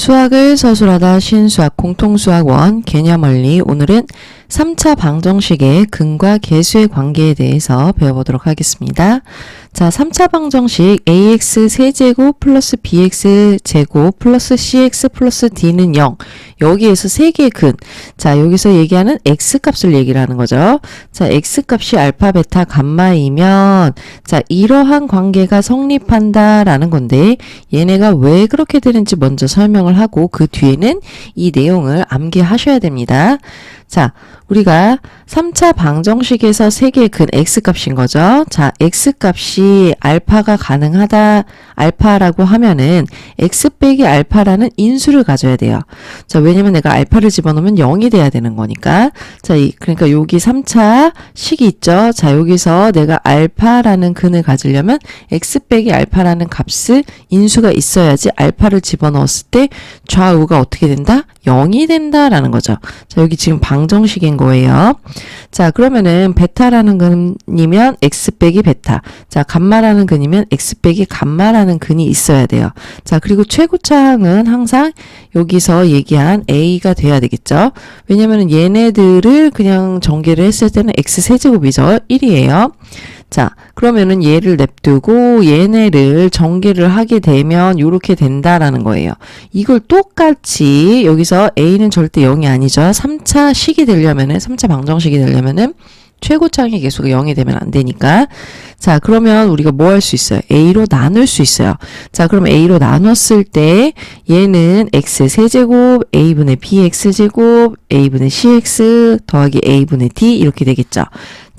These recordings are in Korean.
수학을 서술하다 신수학 공통수학원 개념원리 오늘은 3차 방정식의 근과 계수의 관계에 대해서 배워보도록 하겠습니다. 자, 3차 방정식 ax 세제곱 플러스 bx 제곱 플러스 cx 플러스 d는 0 여기에서 세 개의 근. 자, 여기서 얘기하는 x 값을 얘기를 하는 거죠. 자, x 값이 알파, 베타, 감마이면 자, 이러한 관계가 성립한다라는 건데 얘네가 왜 그렇게 되는지 먼저 설명을 하고 그 뒤에는 이 내용을 암기하셔야 됩니다. 자, 우리가 3차 방정식에서 세 개의 근 x값인 거죠. 자, x값이 알파가 가능하다, 알파라고 하면은 x 빼기 알파라는 인수를 가져야 돼요. 자, 왜냐면 내가 알파를 집어넣으면 0이 돼야 되는 거니까. 자, 이, 그러니까 여기 3차 식이 있죠. 자, 여기서 내가 알파라는 근을 가지려면 x 빼기 알파라는 값을 인수가 있어야지 알파를 집어넣었을 때 좌우가 어떻게 된다? 0이 된다라는 거죠. 자, 여기 지금 방정식인 거예요. 자, 그러면은 베타라는 근이면 x 빼기 베타. 자, 감마라는 근이면 x 빼기 감마라는 근이 있어야 돼요. 자, 그리고 최고차항은 항상 여기서 얘기한 a가 돼야 되겠죠. 왜냐면은 얘네들을 그냥 전개를 했을 때는 x 세제곱이죠. 1이에요. 자, 그러면은 얘를 냅두고 얘네를 전개를 하게 되면 이렇게 된다라는 거예요. 이걸 똑같이 여기서 a는 절대 0이 아니죠. 3차 식이 되려면은 3차 방정식이 되려면은 최고차항의 개수가 0이 되면 안 되니까. 자, 그러면 우리가 뭐 할 수 있어요? a로 나눌 수 있어요. 자, 그럼 a로 나눴을 때 얘는 x 세제곱, a분의 bx제곱, a분의 cx 더하기 a분의 d 이렇게 되겠죠.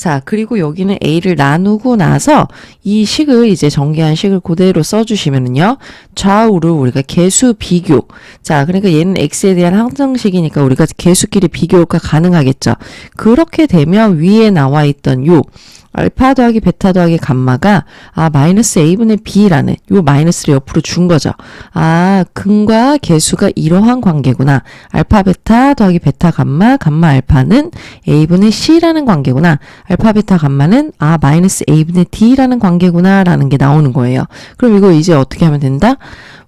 자, 그리고 여기는 a를 나누고 나서 이 식을 이제 전개한 식을 그대로 써주시면은요. 좌우로 우리가 개수 비교. 자, 그러니까 얘는 x에 대한 항정식이니까 우리가 개수끼리 비교가 가능하겠죠. 그렇게 되면 위에 나와 있던 요 알파 더하기 베타 더하기 감마가 아 마이너스 a분의 b라는 요 마이너스를 옆으로 준 거죠. 아 근과 개수가 이러한 관계구나. 알파 베타 더하기 베타 감마 감마 알파는 a분의 c라는 관계구나. 알파 베타 감마는 아 마이너스 a분의 d라는 관계구나라는 게 나오는 거예요. 그럼 이거 이제 어떻게 하면 된다?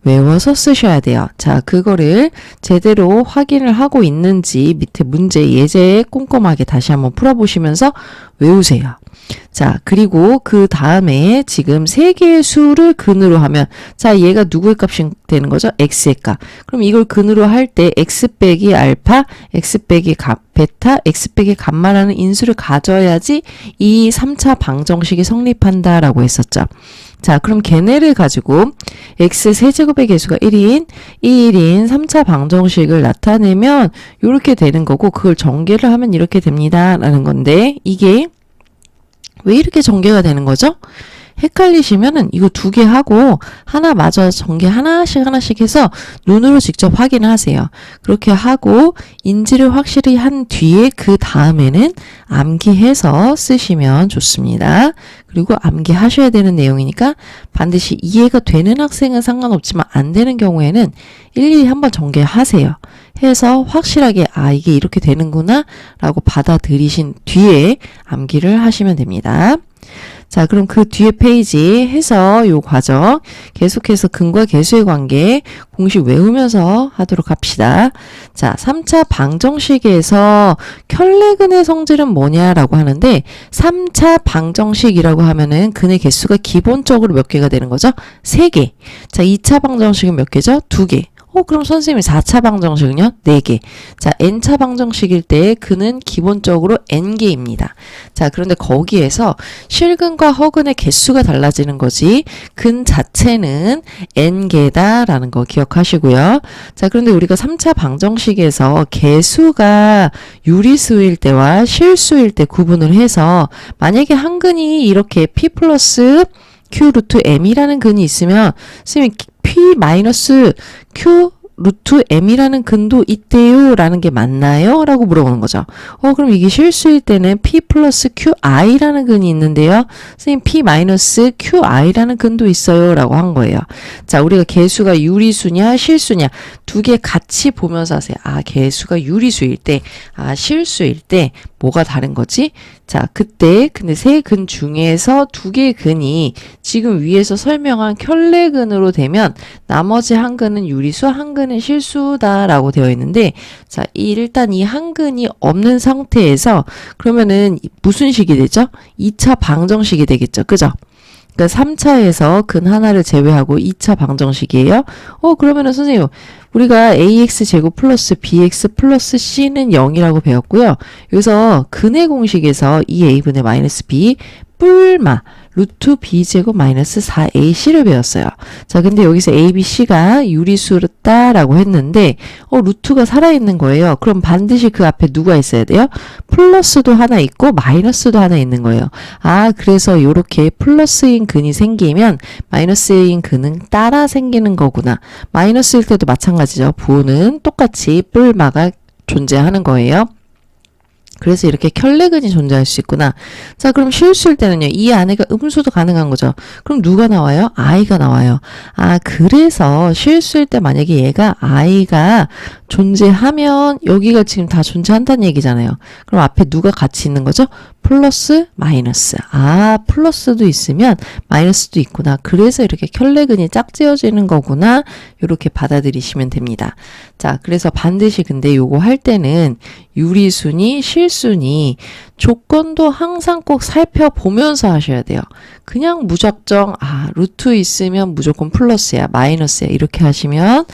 외워서 쓰셔야 돼요. 자, 그거를 제대로 확인을 하고 있는지 밑에 문제 예제 꼼꼼하게 다시 한번 풀어보시면서 외우세요. 자, 그리고 그 다음에 지금 세 개의 수를 근으로 하면, 자, 얘가 누구의 값이 되는 거죠? x의 값. 그럼 이걸 근으로 할 때 x 빼기 알파, x 빼기 값, 베타, x 빼기 감마라는 인수를 가져야지 이 3차 방정식이 성립한다라고 했었죠. 자, 그럼 걔네를 가지고 x 세제곱의 개수가 1인, 1인 3차 방정식을 나타내면 이렇게 되는 거고 그걸 전개를 하면 이렇게 됩니다 라는 건데 이게 왜 이렇게 전개가 되는 거죠? 헷갈리시면은 이거 두 개 하고 하나 마저 전개 하나씩 하나씩 해서 눈으로 직접 확인하세요. 그렇게 하고 인지를 확실히 한 뒤에 그 다음에는 암기해서 쓰시면 좋습니다. 그리고 암기하셔야 되는 내용이니까 반드시 이해가 되는 학생은 상관없지만 안 되는 경우에는 일일이 한번 전개하세요. 해서 확실하게 아 이게 이렇게 되는구나 라고 받아들이신 뒤에 암기를 하시면 됩니다. 자, 그럼 그 뒤에 페이지 해서 요 과정 계속해서 근과 계수의 관계 공식 외우면서 하도록 합시다. 자, 3차 방정식에서 켤레근의 성질은 뭐냐라고 하는데 3차 방정식이라고 하면은 근의 개수가 기본적으로 몇 개가 되는 거죠? 3개. 자, 2차 방정식은 몇 개죠? 2개. 어, 그럼 선생님이 4차 방정식은요? 4개. 자, n차 방정식일 때 그는 기본적으로 n개입니다. 자, 그런데 거기에서 실근과 허근의 개수가 달라지는 거지 근 자체는 n개다라는 거 기억하시고요. 자, 그런데 우리가 3차 방정식에서 개수가 유리수일 때와 실수일 때 구분을 해서 만약에 한 근이 이렇게 p 플러스 q 루트 m이라는 근이 있으면 선생님이 p 마이너스 q 루트 m이라는 근도 있대요 라는 게 맞나요? 라고 물어보는 거죠. 어 그럼 이게 실수일 때는 p 플러스 qi라는 근이 있는데요. 선생님 p 마이너스 qi라는 근도 있어요 라고 한 거예요. 자 우리가 개수가 유리수냐 실수냐 두 개 같이 보면서 하세요. 아 개수가 유리수일 때, 아 실수일 때 뭐가 다른 거지? 자, 그때 근데 세 근 중에서 두 개의 근이 지금 위에서 설명한 켤레근으로 되면 나머지 한 근은 유리수, 한 근은 실수다라고 되어 있는데 자, 이 일단 이 한 근이 없는 상태에서 그러면은 무슨 식이 되죠? 2차 방정식이 되겠죠. 그죠? 그러니까 3차에서 근 하나를 제외하고 2차 방정식이에요. 어, 그러면은 선생님, 우리가 ax 제곱 플러스 bx 플러스 c는 0이라고 배웠고요. 여기서 근의 공식에서 2a분의 마이너스 b 뿔마 루트 b제곱 마이너스 4ac를 배웠어요. 자, 근데 여기서 a, b, c가 유리수다라고 했는데 어, 루트가 살아있는 거예요. 그럼 반드시 그 앞에 누가 있어야 돼요? 플러스도 하나 있고 마이너스도 하나 있는 거예요. 아, 그래서 요렇게 플러스인 근이 생기면 마이너스인 근은 따라 생기는 거구나. 마이너스일 때도 마찬가지죠. 부호는 똑같이 뿔마가 존재하는 거예요. 그래서 이렇게 켤레근이 존재할 수 있구나. 자, 그럼 실수일 때는요. 이 안에가 음수도 가능한 거죠. 그럼 누가 나와요? i가 나와요. 아, 그래서 실수일 때 만약에 얘가 i가 존재하면 여기가 지금 다 존재한다는 얘기잖아요. 그럼 앞에 누가 같이 있는 거죠? 플러스, 마이너스. 아, 플러스도 있으면 마이너스도 있구나. 그래서 이렇게 켤레근이 짝지어지는 거구나. 이렇게 받아들이시면 됩니다. 자, 그래서 반드시 근데 요거 할 때는 유리순위, 실순위, 조건도 항상 꼭 살펴보면서 하셔야 돼요. 그냥 무작정, 아, 루트 있으면 무조건 플러스야, 마이너스야. 이렇게 하시면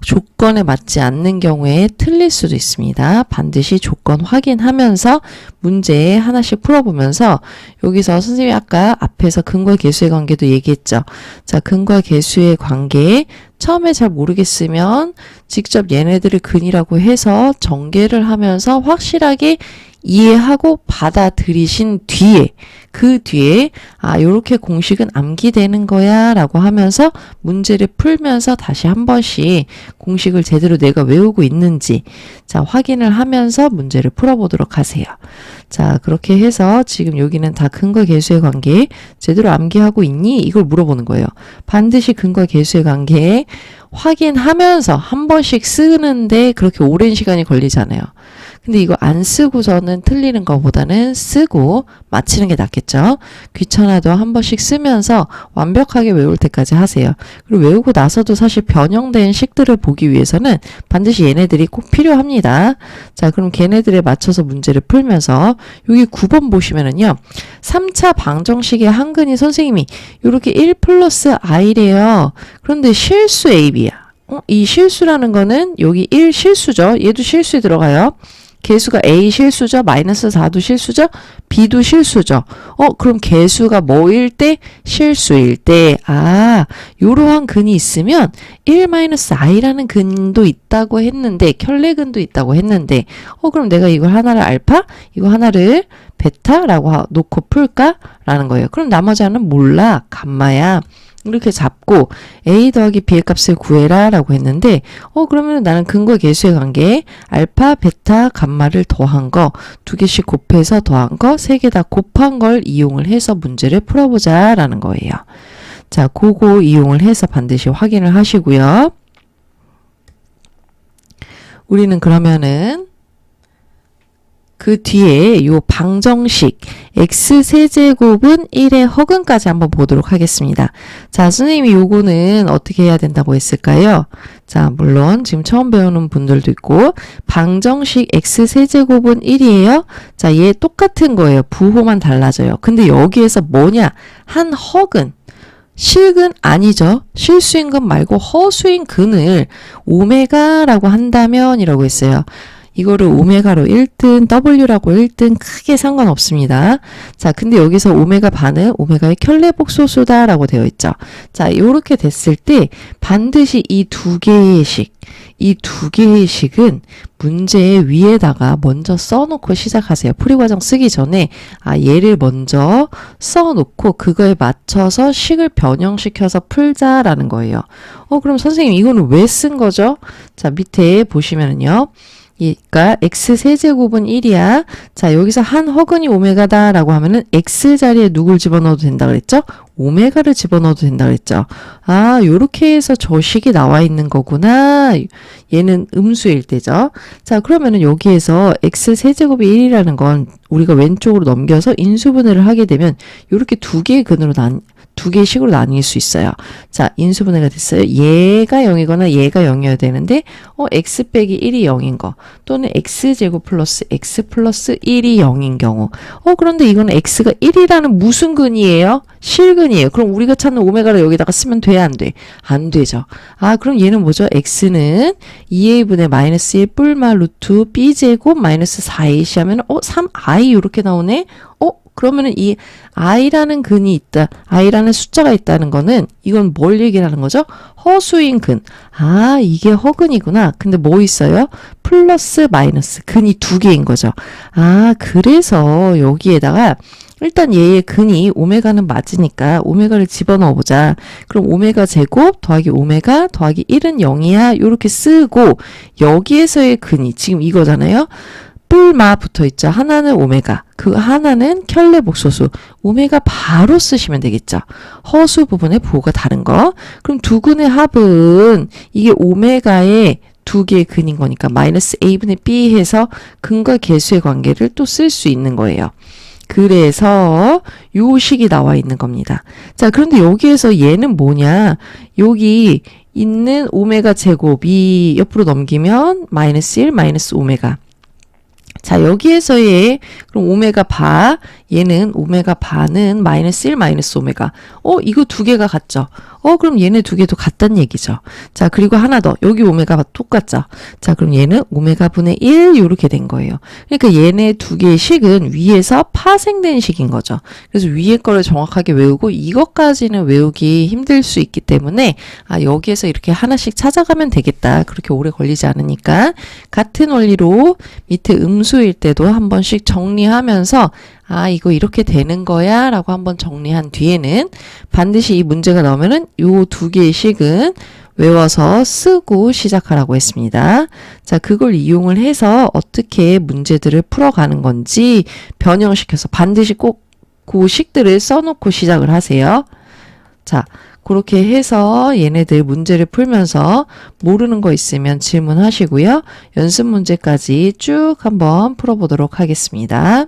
조건에 맞지 않는 경우에 틀릴 수도 있습니다. 반드시 조건 확인하면서 문제 하나씩 풀어보면서 여기서 선생님이 아까 앞에서 근과 계수의 관계도 얘기했죠. 자, 근과 계수의 관계 처음에 잘 모르겠으면 직접 얘네들을 근이라고 해서 전개를 하면서 확실하게 이해하고 받아들이신 뒤에 그 뒤에 아 요렇게 공식은 암기되는 거야 라고 하면서 문제를 풀면서 다시 한 번씩 공식을 제대로 내가 외우고 있는지 자 확인을 하면서 문제를 풀어보도록 하세요. 자 그렇게 해서 지금 여기는 다 근과 계수의 관계 제대로 암기하고 있니? 이걸 물어보는 거예요. 반드시 근과 계수의 관계 확인하면서 한 번씩 쓰는데 그렇게 오랜 시간이 걸리잖아요. 근데 이거 안 쓰고서는 틀리는 것보다는 쓰고 마치는 게 낫겠죠. 귀찮아도 한 번씩 쓰면서 완벽하게 외울 때까지 하세요. 그리고 외우고 나서도 사실 변형된 식들을 보기 위해서는 반드시 얘네들이 꼭 필요합니다. 자, 그럼 걔네들에 맞춰서 문제를 풀면서 여기 9번 보시면은요. 3차 방정식의 한근이 선생님이 이렇게 1 플러스 i래요. 그런데 실수 AB야. 어? 이 실수라는 거는 여기 1 실수죠. 얘도 실수에 들어가요. 개수가 A 실수죠. 마이너스 4도 실수죠. B도 실수죠. 어, 그럼 개수가 뭐일 때? 실수일 때. 아, 요러한 근이 있으면 1 마이너스 i라는 근도 있다고 했는데, 켤레근도 있다고 했는데, 어, 그럼 내가 이걸 하나를 알파? 이거 하나를 베타라고 하- 놓고 풀까? 라는 거예요. 그럼 나머지 하나는 몰라. 감마야. 이렇게 잡고 a 더하기 b의 값을 구해라 라고 했는데 어 그러면 나는 근거 계수의 관계 알파 베타 감마를 더한 거 두 개씩 곱해서 더한 거 세 개 다 곱한 걸 이용을 해서 문제를 풀어보자 라는 거예요. 자 그거 이용을 해서 반드시 확인을 하시고요. 우리는 그러면은 그 뒤에 요 방정식 x 세제곱은 1의 허근까지 한번 보도록 하겠습니다. 자, 선생님이 요거는 어떻게 해야 된다고 했을까요? 자, 물론 지금 처음 배우는 분들도 있고 방정식 x 세제곱은 1이에요. 자, 얘 똑같은 거예요. 부호만 달라져요. 근데 여기에서 뭐냐? 한 허근 실근 아니죠. 실수인 근 말고 허수인 근을 오메가라고 한다면이라고 했어요. 이거를 오메가로 1등, W라고 1등 크게 상관없습니다. 자, 근데 여기서 오메가 반은 오메가의 켤레복소수다라고 되어 있죠. 자, 요렇게 됐을 때 반드시 이 두 개의 식, 이 두 개의 식은 문제 위에다가 먼저 써놓고 시작하세요. 풀이과정 쓰기 전에 아, 얘를 먼저 써놓고 그거에 맞춰서 식을 변형시켜서 풀자라는 거예요. 어, 그럼 선생님 이거는 왜 쓴 거죠? 자, 밑에 보시면은요. 그러니까 x 세제곱은 1이야. 자, 여기서 한 허근이 오메가다라고 하면은 x 자리에 누굴 집어넣어도 된다 그랬죠? 오메가를 집어넣어도 된다 그랬죠. 아, 요렇게 해서 저 식이 나와 있는 거구나. 얘는 음수일 때죠. 자, 그러면은 여기에서 x 세제곱이 1이라는 건 우리가 왼쪽으로 넘겨서 인수분해를 하게 되면 요렇게 두 개의 근으로 난, 두 개의 식으로 나뉠 수 있어요. 자, 인수분해가 됐어요. 얘가 0이거나 얘가 0이어야 되는데, 어, x 빼기 1이 0인 거. 또는 x제곱 플러스 x 플러스 1이 0인 경우. 어, 그런데 이거는 x가 1이라는 무슨 근이에요? 실근이에요. 그럼 우리가 찾는 오메가를 여기다가 쓰면 돼, 안 돼? 안 되죠. 아, 그럼 얘는 뭐죠? x는 2a분의 마이너스 1 뿔마 루트 b제곱 마이너스 4ac 하면, 어, 3i 이렇게 나오네? 어, 그러면은 이 i라는 근이 있다, i라는 숫자가 있다는 거는 이건 뭘 얘기하는 거죠? 허수인 근. 아, 이게 허근이구나. 근데 뭐 있어요? 플러스 마이너스 근이 두 개인 거죠. 아, 그래서 여기에다가 일단 얘의 근이 오메가는 맞으니까 오메가를 집어넣어 보자. 그럼 오메가 제곱 더하기 오메가 더하기 1은 0이야. 요렇게 쓰고 여기에서의 근이 지금 이거잖아요. 뿔마 붙어 있죠. 하나는 오메가, 그 하나는 켤레 복소수. 오메가 바로 쓰시면 되겠죠. 허수 부분의 부호가 다른 거. 그럼 두 근의 합은 이게 오메가의 두 개의 근인 거니까 마이너스 a분의 b 해서 근과 계수의 관계를 또 쓸 수 있는 거예요. 그래서 요 식이 나와 있는 겁니다. 자, 그런데 여기에서 얘는 뭐냐? 여기 있는 오메가 제곱이 옆으로 넘기면 마이너스 1 마이너스 오메가. 자, 여기에서의 그럼 오메가 바 얘는 오메가 바는 마이너스 1 마이너스 오메가. 어, 이거 두 개가 같죠? 어, 그럼 얘네 두 개도 같다는 얘기죠. 자, 그리고 하나 더. 여기 오메가가 똑같죠? 자, 그럼 얘는 오메가 분의 1 이렇게 된 거예요. 그러니까 얘네 두 개의 식은 위에서 파생된 식인 거죠. 그래서 위에 거를 정확하게 외우고 이것까지는 외우기 힘들 수 있기 때문에 아, 여기에서 이렇게 하나씩 찾아가면 되겠다. 그렇게 오래 걸리지 않으니까 같은 원리로 밑에 음수일 때도 한 번씩 정리하면서 아, 이거 이렇게 되는 거야 라고 한번 정리한 뒤에는 반드시 이 문제가 나오면은 요 두 개의 식은 외워서 쓰고 시작하라고 했습니다. 자, 그걸 이용을 해서 어떻게 문제들을 풀어가는 건지 변형시켜서 반드시 꼭 그 식들을 써놓고 시작을 하세요. 자, 그렇게 해서 얘네들 문제를 풀면서 모르는 거 있으면 질문하시고요. 연습 문제까지 쭉 한번 풀어보도록 하겠습니다.